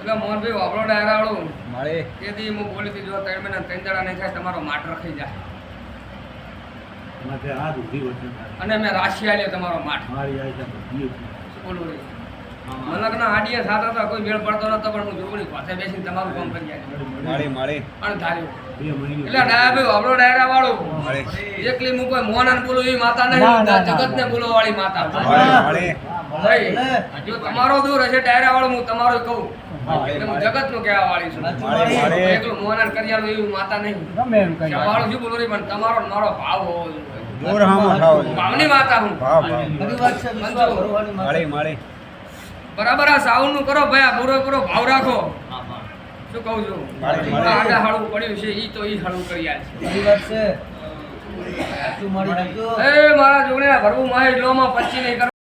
એટલે મોહનભાઈ વાપરો ડાયરાવાળું. મળે. તેથી હું બોલી હતી ત્રણ મહિના ત્રણ દાડા નહીં થાય તમારો માટ રખાઈ જાય. માથે હાથ ઊભી વચન થાય. અને મેં રાશિ આલ્યો તમારો માઠ. બોલું મલકના હાડીએ સાથે કોઈ મેળ પડતો નતો પણ હું પાસે બેસીને તમારું કામ કરી પણ ધાર્યું. એટલે ડાયાભાઈ વાપરો ડાયરા વાળું. એકલી કોઈ મોહન બોલું એ માતા નહીં જગત ને બોલો વાળી માતા. ભાઈ જો તમારો દૂર હશે ડાયરા વાળું હું તમારો કહું. જગતનું કહેવા વાળી છું. એકલું મોહન કરિયાનું એવું માતા નહીં. સવાળું શું બોલું પણ તમારો મારો ભાવ હોવો જોઈએ. ભાવની માતા હું. બરાબર આ સાઉન્ડનું કરો ભાઈ આ પૂરો પૂરો ભાવ રાખો. શું કહું છું મળે. પડ્યું છે ઈ તો એ હળવું કરી છે. એ મારા જોડે ભરવું મારે લોમાં પચી નહીં